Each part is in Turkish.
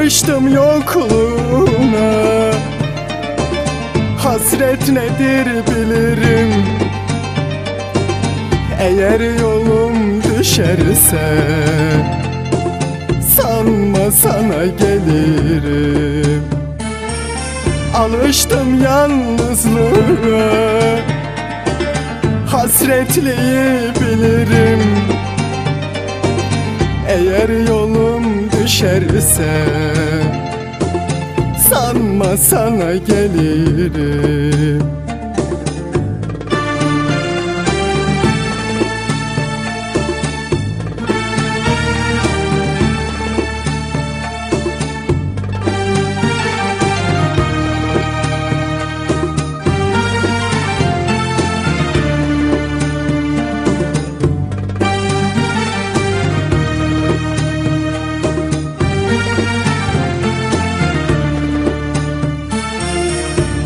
Alıştım yokluğuna. Hasret nedir bilirim. Eğer yolum düşerse Sanma sana gelirim. Alıştım yalnızlığa. Hasretliği bilirim. Eğer yolum düşerse Sanma sana gelirim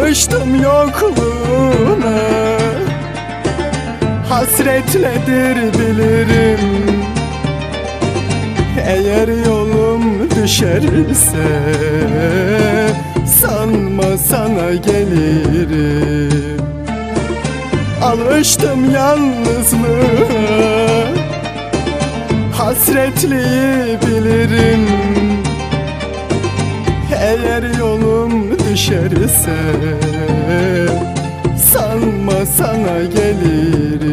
Alıştım yokluğuna. Hasretledir bilirim Eğer yolum düşerse Sanma sana gelirim. Alıştım yalnızlığa. Hasretliği bilirim. Eğer yolum düşerse Sanma sana gelir